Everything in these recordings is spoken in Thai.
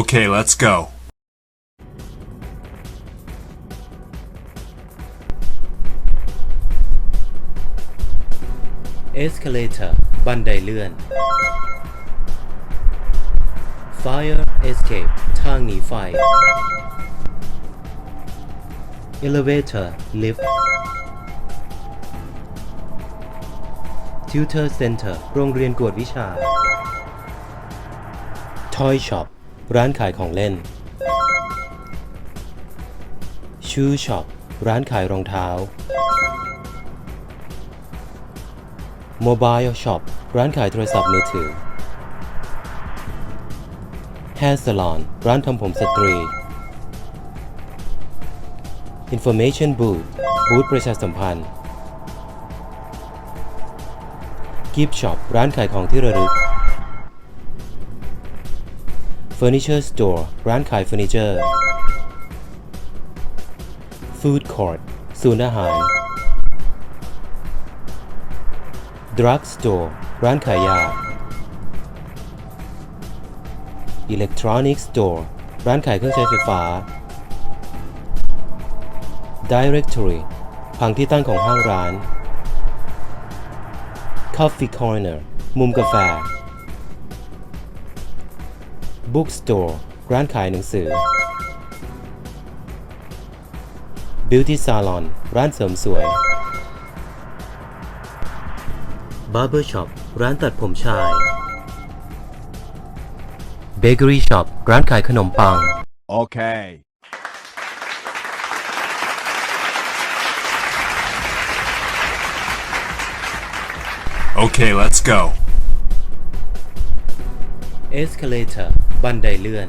Okay, let's go. escalator บันไดเลื่อน fire escape ทางหนีไฟ elevator lift tutor center โรงเรียนกวดวิชา toy shop ร้านขายของเล่น shoe shop ร้านขายรองเท้า Mobile Shop ร้านขายโทรศัพท์มือถือ Hair Salon ร้านทำผมสตรี Information Booth บูธประชาสัมพันธ์ Gift Shop ร้านขายของที่ระลึก Furniture Store ร้านขายเฟอร์นิเจอร์ Food Court ศูนย์อาหาร Drug Store ร้านขายยา Electronic Store ร้านขายเครื่องใช้ไฟฟ้า Directory ผังที่ตั้งของห้างร้าน Coffee Corner มุมกาแฟ Bookstore ร้านขายหนังสือ Beauty Salon ร้านเสริมสวย Barber Shop ร้านตัดผมชาย Bakery Shop ร้านขายขนมปัง Okay. Okay, let's go. Escalator บันไดเลื่อน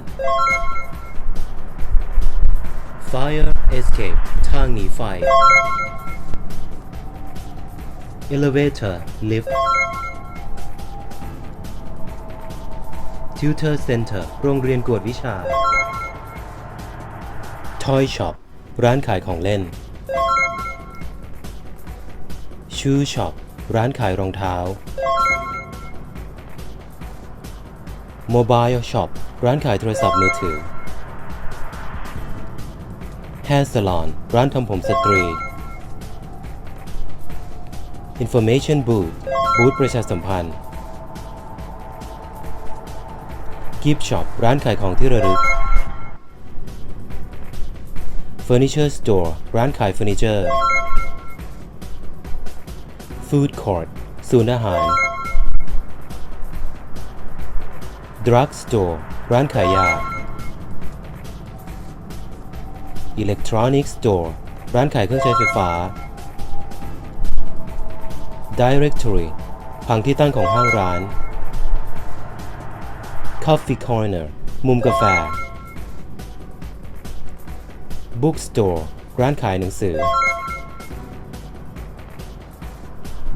Fire Escape ทางหนีไฟ Elevator Lift Tutor Center โรงเรียนกวดวิชา Toy Shop ร้านขายของเล่น Shoe Shop ร้านขายรองเท้า Mobile Shop ร้านขายโทรศัพท์มือถือ Hair Salon ร้านทำผมสตรี Information Booth บูธประชาสัมพันธ์ Gift Shop ร้านขายของที่ระลึก Furniture Store ร้านขายเฟอร์นิเจอร์ Food Court ศูนย์อาหาร Drug Store ร้านขายยา Electronic Store ร้านขายเครื่องใช้ไฟฟ้า Directory ผังที่ตั้งของห้างร้าน Coffee Corner มุมกาแฟ Bookstore ร้านขายหนังสือ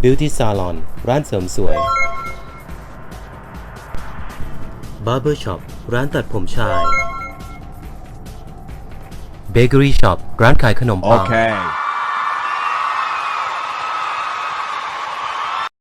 Beauty Salon ร้านเสริมสวย Barber Shop ร้านตัดผมชาย Bakery Shop ร้านขายขนมปัง Okay.